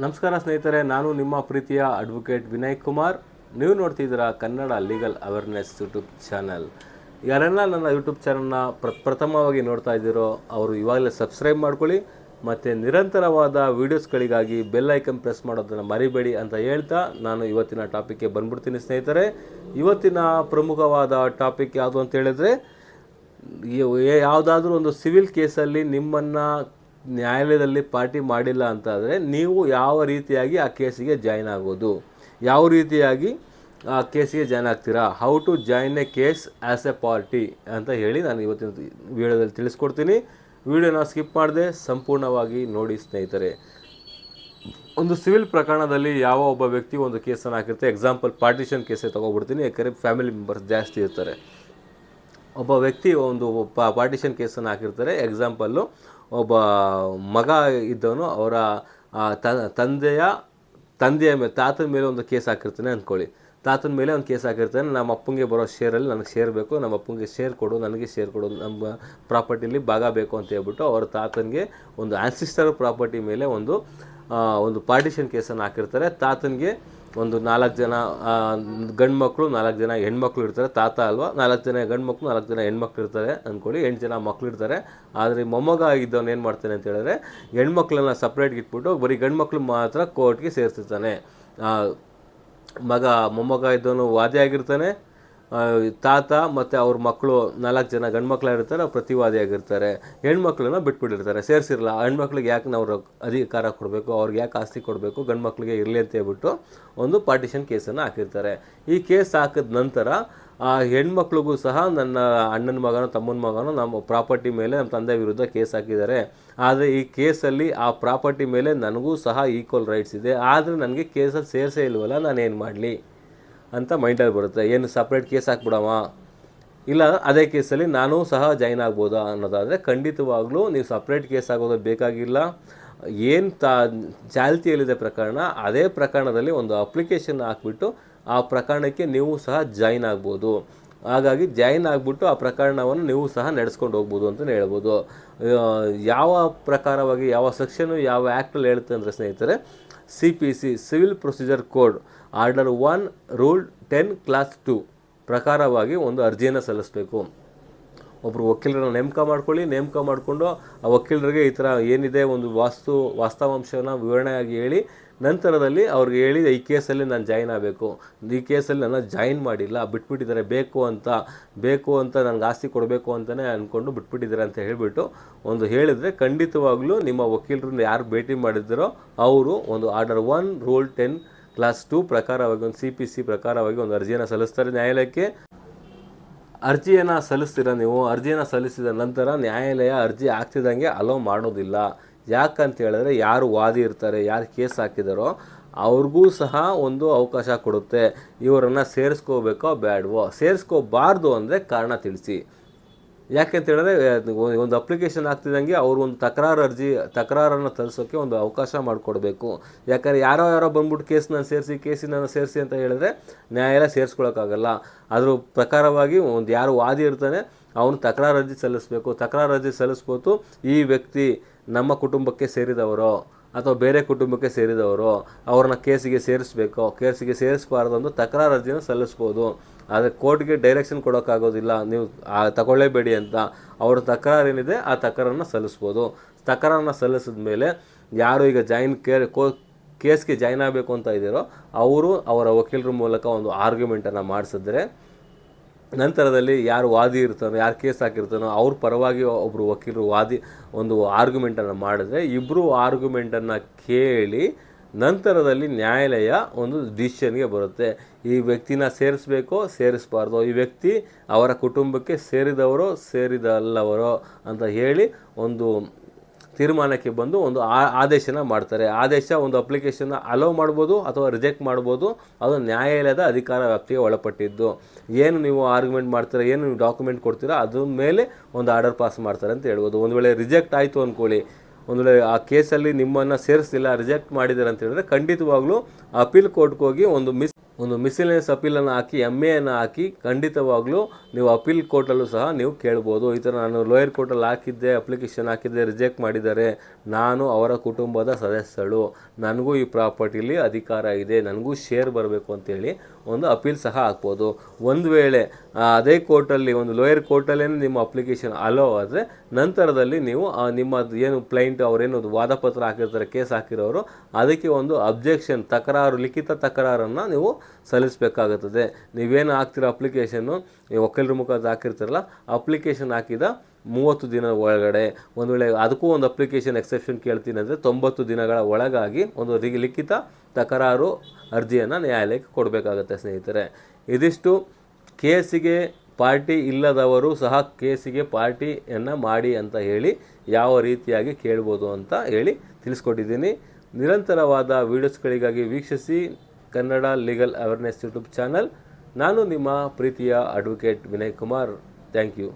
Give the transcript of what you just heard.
ನಮಸ್ಕಾರ ಸ್ನೇಹಿತರೆ, ನಾನು ನಿಮ್ಮ ಪ್ರೀತಿಯ ಅಡ್ವೊಕೇಟ್ ವಿನಯ್ ಕುಮಾರ್. ನೀವು ನೋಡ್ತಿದ್ದೀರಾ Kannada legal awareness YouTube channel ಯಾರೆಲ್ಲ ನನ್ನ ಯೂಟ್ಯೂಬ್ ಚಾನಲ್ನ ಪ್ರಥಮವಾಗಿ ನೋಡ್ತಾ ಇದ್ದೀರೋ, ಅವರು ಇವಾಗಲೇ ಸಬ್ಸ್ಕ್ರೈಬ್ ಮಾಡ್ಕೊಳ್ಳಿ, ಮತ್ತು ನಿರಂತರವಾದ ವೀಡಿಯೋಸ್ಗಳಿಗಾಗಿ ಬೆಲ್ ಐಕನ್ ಪ್ರೆಸ್ ಮಾಡೋದನ್ನು ಮರಿಬೇಡಿ ಅಂತ ಹೇಳ್ತಾ ನಾನು ಇವತ್ತಿನ ಟಾಪಿಕ್ಗೆ ಬಂದ್ಬಿಡ್ತೀನಿ ಸ್ನೇಹಿತರೆ. ಇವತ್ತಿನ ಪ್ರಮುಖವಾದ ಟಾಪಿಕ್ ಯಾವುದು ಅಂತ ಹೇಳಿದ್ರೆ ಯಾವುದಾದ್ರೂ ಒಂದು ಸಿವಿಲ್ ಕೇಸಲ್ಲಿ ನಿಮ್ಮನ್ನು ನ್ಯಾಯಾಲಯದಲ್ಲಿ ಪಾರ್ಟಿ ಮಾಡಿಲ್ಲ ಅಂತಾದರೆ ನೀವು ಯಾವ ರೀತಿಯಾಗಿ ಆ ಕೇಸಿಗೆ ಜಾಯ್ನ್ ಆಗೋದು? ಯಾವ ರೀತಿಯಾಗಿ ಆ ಕೇಸಿಗೆ ಜಾಯ್ನ್ ಆಗ್ತೀರಾ? How to join a case as a party ಅಂತ ಹೇಳಿ ನಾನು ಇವತ್ತಿನ ವಿಡಿಯೋದಲ್ಲಿ ತಿಳಿಸ್ಕೊಡ್ತೀನಿ. ವಿಡಿಯೋನ ಸ್ಕಿಪ್ ಮಾಡದೆ ಸಂಪೂರ್ಣವಾಗಿ ನೋಡಿ ಸ್ನೇಹಿತರೆ. ಒಂದು ಸಿವಿಲ್ ಪ್ರಕರಣದಲ್ಲಿ ಯಾವ ಒಬ್ಬ ವ್ಯಕ್ತಿ ಒಂದು ಕೇಸನ್ನು ಹಾಕಿರ್ತಾರೆ. ಎಕ್ಸಾಂಪಲ್ ಪಾರ್ಟಿಷನ್ ಕೇಸೇ ತೊಗೊಬಿಡ್ತೀನಿ. ಯಾಕಂದರೆ ಫ್ಯಾಮಿಲಿ ಮೆಂಬರ್ಸ್ ಜಾಸ್ತಿ ಇರ್ತಾರೆ. ಒಬ್ಬ ವ್ಯಕ್ತಿ ಒಂದು ಪಾರ್ಟಿಷನ್ ಕೇಸನ್ನು ಹಾಕಿರ್ತಾರೆ. ಎಕ್ಸಾಂಪಲ್ಲು ಒಬ್ಬ ಮಗ ಇದ್ದವನು ಅವರ ತಂದೆಯ ತಂದೆಯ ಮೇಲೆ ತಾತನ ಮೇಲೆ ಒಂದು ಕೇಸ್ ಹಾಕಿರ್ತಾನೆ ಅಂದ್ಕೊಳ್ಳಿ ತಾತನ ಮೇಲೆ ಒಂದು ಕೇಸ್ ಹಾಕಿರ್ತಾನೆ, ನಮ್ಮ ಅಪ್ಪಂಗೆ ಬರೋ ಶೇರಲ್ಲಿ ನನಗೆ ಶೇರ್ ಬೇಕು, ನಮ್ಮ ಅಪ್ಪಂಗೆ ಶೇರ್ ಕೊಡು, ನನಗೆ ಶೇರ್ ಕೊಡು, ನಮ್ಮ ಪ್ರಾಪರ್ಟಿಲಿ ಭಾಗ ಬೇಕು ಅಂತ ಹೇಳ್ಬಿಟ್ಟು ಅವರ ತಾತನಿಗೆ ಒಂದು ಆನ್ಸಿಸ್ಟರ್ ಪ್ರಾಪರ್ಟಿ ಮೇಲೆ ಒಂದು ಒಂದು ಪಾರ್ಟಿಷನ್ ಕೇಸನ್ನು ಹಾಕಿರ್ತಾರೆ. ತಾತನಿಗೆ ಒಂದು ನಾಲ್ಕು ಜನ ಗಂಡು ಮಕ್ಕಳು ನಾಲ್ಕು ಜನ ಹೆಣ್ಮಕ್ಳು ಇರ್ತಾರೆ ತಾತ ಅಲ್ವಾ ನಾಲ್ಕು ಜನ ಗಂಡು ಮಕ್ಕಳು ನಾಲ್ಕು ಜನ ಹೆಣ್ಮಕ್ಳು ಇರ್ತಾರೆ ಅಂದ್ಕೊಳ್ಳಿ ಎಂಟು ಜನ ಮಕ್ಳು ಇರ್ತಾರೆ. ಆದರೆ ಮೊಮ್ಮಗ ಆಗಿದ್ದವನು ಏನು ಮಾಡ್ತಾನೆ ಅಂತ ಹೇಳಿದ್ರೆ ಹೆಣ್ಮಕ್ಳನ್ನ ಸಪ್ರೇಟ್ಗೆ ಇಟ್ಬಿಟ್ಟು ಬರೀ ಗಂಡು ಮಕ್ಕಳು ಮಾತ್ರ ಕೋರ್ಟ್ಗೆ ಸೇರಿಸಿರ್ತಾನೆ ಮಗ ಮೊಮ್ಮಗ ಇದ್ದವನು ವಾದಿಯಾಗಿರ್ತಾನೆ ಆ, ತಾತ ಮತ್ತು ಅವ್ರ ಮಕ್ಕಳು ನಾಲ್ಕು ಜನ ಗಂಡು ಅವ್ರು ಪ್ರತಿವಾದಿಯಾಗಿರ್ತಾರೆ. ಹೆಣ್ಮಕ್ಳನ್ನ ಬಿಟ್ಬಿಟ್ಟಿರ್ತಾರೆ. ಸೇರಿಸಿರಲ್ಲ. ಹೆಣ್ಮಕ್ಳಿಗೆ ಯಾಕೆ ನಾವು ಅಧಿಕಾರ ಕೊಡಬೇಕು? ಅವ್ರಿಗೆ ಯಾಕೆ ಆಸ್ತಿ ಕೊಡಬೇಕು? ಗಂಡು ಮಕ್ಕಳಿಗೆ ಇರಲಿ ಅಂತ ಹೇಳ್ಬಿಟ್ಟು ಒಂದು ಪಾರ್ಟಿಷನ್ ಕೇಸನ್ನು ಹಾಕಿರ್ತಾರೆ. ಈ ಕೇಸ್ ಹಾಕಿದ ನಂತರ ಆ ಹೆಣ್ಮಕ್ಳಿಗೂ ಸಹ ನನ್ನ ಅಣ್ಣನ ಮಗನೋ, ತಮ್ಮನ ಮಗನೋ ನಮ್ಮ ಪ್ರಾಪರ್ಟಿ ಮೇಲೆ ನಮ್ಮ ತಂದೆ ವಿರುದ್ಧ ಕೇಸ್ ಹಾಕಿದ್ದಾರೆ. ಆದರೆ ಈ ಕೇಸಲ್ಲಿ ಆ ಪ್ರಾಪರ್ಟಿ ಮೇಲೆ ನನಗೂ ಸಹ ಈಕ್ವಲ್ ರೈಟ್ಸ್ ಇದೆ. ಆದರೆ ನನಗೆ ಕೇಸಲ್ಲಿ ಸೇರಿಸೇ ಇಲ್ವಲ್ಲ, ನಾನೇನು ಮಾಡಲಿ? ಅಂತ ಮೈಂಡಲ್ಲಿ ಬರುತ್ತೆ. ಏನು ಸಪ್ರೇಟ್ ಕೇಸ್ ಹಾಕ್ಬಿಡವ? ಇಲ್ಲ, ಅದೇ ಕೇಸಲ್ಲಿ ನಾನು ಸಹ ಜಾಯ್ನ್ ಆಗ್ಬೋದಾ ಅನ್ನೋದಾದರೆ ಖಂಡಿತವಾಗ್ಲೂ ನೀವು ಸಪ್ರೇಟ್ ಕೇಸ್ ಆಗೋದು ಬೇಕಾಗಿಲ್ಲ. ಏನು ತಾ, ಚಾಲ್ತಿಯಲ್ಲಿದೆ ಪ್ರಕರಣ, ಅದೇ ಪ್ರಕರಣದಲ್ಲಿ ಒಂದು ಅಪ್ಲಿಕೇಶನ್ ಹಾಕ್ಬಿಟ್ಟು ಆ ಪ್ರಕರಣಕ್ಕೆ ನೀವು ಸಹ ಜಾಯ್ನ್ ಆಗ್ಬೋದು. ಹಾಗಾಗಿ ಜಾಯ್ನ್ ಆಗಿಬಿಟ್ಟು ಆ ಪ್ರಕರಣವನ್ನು ನೀವು ಸಹ ನಡೆಸ್ಕೊಂಡು ಹೋಗ್ಬೋದು ಅಂತಲೇ ಹೇಳ್ಬೋದು. ಯಾವ ಪ್ರಕಾರವಾಗಿ ಯಾವ ಸೆಕ್ಷನು ಯಾವ ಆ್ಯಕ್ಟಲ್ಲಿ ಹೇಳುತ್ತೆ ಅಂದರೆ ಸ್ನೇಹಿತರೆ C P C civil procedure code order one rule ten clause two ಪ್ರಕಾರವಾಗಿ ಒಂದು ಅರ್ಜಿಯನ್ನು ಸಲ್ಲಿಸಬೇಕು. ಒಬ್ಬರು ವಕೀಲರನ್ನ ನೇಮಕ ಮಾಡ್ಕೊಳ್ಳಿ, ನೇಮಕ ಮಾಡಿಕೊಂಡು ಆ ವಕೀಲರಿಗೆ ಈ ಥರ ಏನಿದೆ ಒಂದು ವಾಸ್ತು ವಾಸ್ತವಾಂಶನ ವಿವರಣೆಯಾಗಿ ಹೇಳಿ, ನಂತರದಲ್ಲಿ ಅವ್ರಿಗೆ ಹೇಳಿ, ಈ ಕೇಸಲ್ಲಿ ನಾನು ಜಾಯ್ನ್ ಆಗಬೇಕು. ಈ ಕೇಸಲ್ಲಿ ನನ್ನ ಜಾಯಿನ್ ಮಾಡಿಲ್ಲ, ಬಿಟ್ಬಿಟ್ಟಿದ್ದಾರೆ, ಬೇಕು ಅಂತ. ಬೇಕು ಅಂತ ನನಗೆ ಆಸ್ತಿ ಕೊಡಬೇಕು ಅಂತಲೇ ಅಂದ್ಕೊಂಡು ಬಿಟ್ಬಿಟ್ಟಿದ್ದಾರೆ ಅಂತ ಹೇಳಿಬಿಟ್ಟು ಒಂದು ಹೇಳಿದರೆ ಖಂಡಿತವಾಗ್ಲೂ ನಿಮ್ಮ ವಕೀಲರನ್ನ ಯಾರು ಭೇಟಿ ಮಾಡಿದ್ದರೋ ಅವರು ಒಂದು order one, rule ten, class two ಪ್ರಕಾರವಾಗಿ, ಒಂದು ಸಿ ಪಿ ಸಿ ಪ್ರಕಾರವಾಗಿ ಒಂದು ಅರ್ಜಿಯನ್ನು ಸಲ್ಲಿಸ್ತಾರೆ ನ್ಯಾಯಾಲಯಕ್ಕೆ. ಅರ್ಜಿಯನ್ನು ಸಲ್ಲಿಸ್ತೀರ ನೀವು? ಅರ್ಜಿಯನ್ನು ಸಲ್ಲಿಸಿದ ನಂತರ ನ್ಯಾಯಾಲಯ ಅರ್ಜಿ ಆಗ್ತಿದ್ದಂಗೆ ಅಲೋ ಮಾಡೋದಿಲ್ಲ. ಯಾಕಂತ ಹೇಳಿದ್ರೆ ಯಾರು ವಾದಿ ಇರ್ತಾರೆ, ಯಾರು ಕೇಸ್ ಹಾಕಿದಾರೋ ಅವ್ರಿಗೂ ಸಹ ಒಂದು ಅವಕಾಶ ಕೊಡುತ್ತೆ. ಇವರನ್ನು ಸೇರಿಸ್ಕೋಬೇಕೋ ಬ್ಯಾಡ್ವೋ? ಸೇರಿಸ್ಕೋಬಾರ್ದು ಅಂದರೆ ಕಾರಣ ತಿಳಿಸಿ. ಯಾಕೆಂತ ಹೇಳಿದ್ರೆ ಒಂದು ಅಪ್ಲಿಕೇಶನ್ ಆಗ್ತಿದ್ದಂಗೆ ಅವರು ಒಂದು ತಕರಾರು ಅರ್ಜಿ, ತಕರಾರನ್ನು ತರಿಸೋಕ್ಕೆ ಒಂದು ಅವಕಾಶ ಮಾಡಿಕೊಡ್ಬೇಕು. ಯಾಕಂದರೆ ಯಾರೋ ಯಾರೋ ಬಂದ್ಬಿಟ್ಟು ಕೇಸನ್ನ ಸೇರಿಸಿ ಕೇಸಿನ ಸೇರಿಸಿ ಅಂತ ಹೇಳಿದ್ರೆ ನ್ಯಾಯಾಲಯ ಸೇರಿಸ್ಕೊಳೋಕ್ಕಾಗಲ್ಲ. ಅದ್ರ ಪ್ರಕಾರವಾಗಿ ಒಂದು ಯಾರು ವಾದಿ ಇರ್ತಾನೆ, ಅವನು ತಕರಾರು ಅರ್ಜಿ ಸಲ್ಲಿಸಬೇಕು. ತಕರಾರು ಅರ್ಜಿ ಸಲ್ಲಿಸ್ಬೋದು ಈ ವ್ಯಕ್ತಿ ನಮ್ಮ ಕುಟುಂಬಕ್ಕೆ ಸೇರಿದವರು. ಅಥವಾ ಬೇರೆ ಕುಟುಂಬಕ್ಕೆ ಸೇರಿದವರು ಅವ್ರನ್ನ ಕೇಸಿಗೆ ಸೇರಿಸ್ಬೇಕು, ಕೇಸಿಗೆ ಸೇರಿಸಬಾರ್ದು ಅಂತ ತಕರಾರು ಅರ್ಜಿನ ಸಲ್ಲಿಸ್ಬೋದು. ಆದರೆ ಕೋರ್ಟ್ಗೆ ಡೈರೆಕ್ಷನ್ ಕೊಡೋಕ್ಕಾಗೋದಿಲ್ಲ. ನೀವು ತಗೊಳ್ಳೇಬೇಡಿ ಅಂತ ಅವ್ರ ತಕರಾರು ಏನಿದೆ ಆ ತಕರಾರನ್ನ ಸಲ್ಲಿಸ್ಬೋದು. ತಕರಾರನ್ನ ಸಲ್ಲಿಸಿದ ಮೇಲೆ ಯಾರು ಈಗ ಜಾಯಿನ್ ಕೇರ್, ಕೋ, ಕೇಸ್ಗೆ ಜಾಯ್ನ್ ಆಗಬೇಕು ಅಂತ ಇದ್ದೀರೋ, ಅವರು ಅವರ ವಕೀಲರ ಮೂಲಕ ಒಂದು ಆರ್ಗ್ಯುಮೆಂಟನ್ನು ಮಾಡಿಸಿದ್ರೆ ನಂತರದಲ್ಲಿ ಯಾರು ವಾದಿ ಇರ್ತಾನೋ, ಯಾರು ಕೇಸ್ ಹಾಕಿರ್ತಾನೋ, ಅವ್ರ ಪರವಾಗಿ ಒಬ್ಬರು ವಕೀಲರು ವಾದಿ ಒಂದು ಆರ್ಗ್ಯುಮೆಂಟನ್ನು ಮಾಡಿದ್ರೆ ಇಬ್ಬರು ಆರ್ಗ್ಯುಮೆಂಟನ್ನು ಕೇಳಿ ನಂತರದಲ್ಲಿ ನ್ಯಾಯಾಲಯ ಒಂದು ಡಿಸಿಷನ್ಗೆ ಬರುತ್ತೆ. ಈ ವ್ಯಕ್ತಿನ ಸೇರಿಸ್ಬೇಕೋ, ಸೇರಿಸಬಾರ್ದು, ಈ ವ್ಯಕ್ತಿ ಅವರ ಕುಟುಂಬಕ್ಕೆ ಸೇರಿದವರೋ, ಸೇರಿದಲ್ಲವರೋ ಅಂತ ಹೇಳಿ ಒಂದು ತೀರ್ಮಾನಕ್ಕೆ ಬಂದು ಒಂದು ಆದೇಶನ ಮಾಡ್ತಾರೆ. ಆದೇಶ ಒಂದು ಅಪ್ಲಿಕೇಶನ್ನ ಅಲೋ ಮಾಡ್ಬೋದು ಅಥವಾ ರಿಜೆಕ್ಟ್ ಮಾಡ್ಬೋದು. ಅದು ನ್ಯಾಯಾಲಯದ ಅಧಿಕಾರ ವ್ಯಾಪ್ತಿಗೆ ಒಳಪಟ್ಟಿದ್ದು. ಏನು ನೀವು ಆರ್ಗ್ಯುಮೆಂಟ್ ಮಾಡ್ತೀರಾ, ಏನು ನೀವು ಡಾಕ್ಯುಮೆಂಟ್ ಕೊಡ್ತೀರಾ, ಅದ್ರ ಮೇಲೆ ಒಂದು ಆರ್ಡರ್ ಪಾಸ್ ಮಾಡ್ತಾರೆ ಅಂತ ಹೇಳ್ಬೋದು. ಒಂದು ವೇಳೆ ರಿಜೆಕ್ಟ್ ಆಯಿತು ಅಂದ್ಕೊಳ್ಳಿ ಒಂದು ವೇಳೆ ಆ ಕೇಸಲ್ಲಿ ನಿಮ್ಮನ್ನು ಸೇರಿಸ್ತಿಲ್ಲ ರಿಜೆಕ್ಟ್ ಮಾಡಿದ್ದಾರೆ ಅಂತ ಹೇಳಿದ್ರೆ ಖಂಡಿತವಾಗ್ಲೂ ಅಪೀಲ್ ಕೋರ್ಟ್ಗೆ ಹೋಗಿ ಒಂದು ಮಿಸ್ ಒಂದು ಮಿಸಿಲಿಯಸ್ ಅಪೀಲನ್ನು ಹಾಕಿ ಎಂ ಅನ್ನು ಹಾಕಿ, ಖಂಡಿತವಾಗ್ಲೂ ನೀವು ಅಪೀಲ್ ಕೋರ್ಟಲ್ಲೂ ಸಹ ನೀವು ಕೇಳ್ಬೋದು. ಈ ಥರ ನಾನು ಲೋಯರ್ ಕೋರ್ಟಲ್ಲಿ ಹಾಕಿದ್ದೆ ಅಪ್ಲಿಕೇಶನ್ ಹಾಕಿದ್ದೆ ರಿಜೆಕ್ಟ್ ಮಾಡಿದ್ದಾರೆ. ನಾನು ಅವರ ಕುಟುಂಬದ ಸದಸ್ಯಳು. ನನಗೂ ಈ ಪ್ರಾಪರ್ಟಿಲಿ ಅಧಿಕಾರ ಇದೆ. ನನಗೂ ಶೇರ್ ಬರಬೇಕು ಅಂತೇಳಿ ಒಂದು ಅಪೀಲ್ ಸಹ ಹಾಕ್ಬೋದು. ಒಂದು ವೇಳೆ ಅದೇ ಕೋರ್ಟಲ್ಲಿ ಒಂದು ಲೋಯರ್ ಕೋರ್ಟಲ್ಲೇ ನಿಮ್ಮ ಅಪ್ಲಿಕೇಶನ್ ಅಲೋ ಆದರೆ ನಂತರದಲ್ಲಿ ನೀವು ನಿಮ್ಮದು ನಿಮ್ಮ ಏನು ಪ್ಲೈಂಟ್ ಅವರೇನು ವಾದ ಪತ್ರ ಹಾಕಿರ್ತಾರೆ ಕೇಸ್ ಹಾಕಿರೋರು, ಅದಕ್ಕೆ ಒಂದು ಅಬ್ಜೆಕ್ಷನ್ ತಕರಾರು, ಲಿಖಿತ ತಕರಾರನ್ನು ನೀವು ಸಲ್ಲಿಸಬೇಕಾಗುತ್ತದೆ. ನೀವೇನು ಹಾಕ್ತಿರೋ ಅಪ್ಲಿಕೇಶನ್ನು ನೀವು ವಕೀಲರ ಮುಖಾಂತರ ಹಾಕಿರ್ತಾರಲ್ಲ ಅಪ್ಲಿಕೇಶನ್ ಹಾಕಿದ ಮೂವತ್ತು ದಿನ ಒಳಗಡೆ, ಒಂದು ವೇಳೆ ಅದಕ್ಕೂ ಒಂದು ಅಪ್ಲಿಕೇಶನ್ ಎಕ್ಸೆಪ್ಷನ್ ಕೇಳ್ತೀನಿ ಅಂದರೆ ತೊಂಬತ್ತು ದಿನಗಳ ಒಳಗಾಗಿ ಒಂದು ಲಿಖಿತ ತಕರಾರು ಅರ್ಜಿಯನ್ನು ನ್ಯಾಯಾಲಯಕ್ಕೆ ಕೊಡಬೇಕಾಗತ್ತೆ ಸ್ನೇಹಿತರೆ. ಇದಿಷ್ಟು ಕೇಸಿಗೆ ಪಾರ್ಟಿ ಇಲ್ಲದವರು ಸಹ ಕೇಸಿಗೆ ಪಾರ್ಟಿಯನ್ನು ಮಾಡಿ ಅಂತ ಹೇಳಿ ಯಾವ ರೀತಿಯಾಗಿ ಕೇಳ್ಬೋದು ಅಂತ ಹೇಳಿ ತಿಳಿಸ್ಕೊಟ್ಟಿದ್ದೀನಿ. ನಿರಂತರವಾದ ವೀಡಿಯೋಸ್ಗಳಿಗಾಗಿ ವೀಕ್ಷಿಸಿ Kannada legal awareness YouTube channel. ನಾನು ನಿಮ್ಮ ಪ್ರೀತಿಯ advocate Vinay Kumar. Thank you.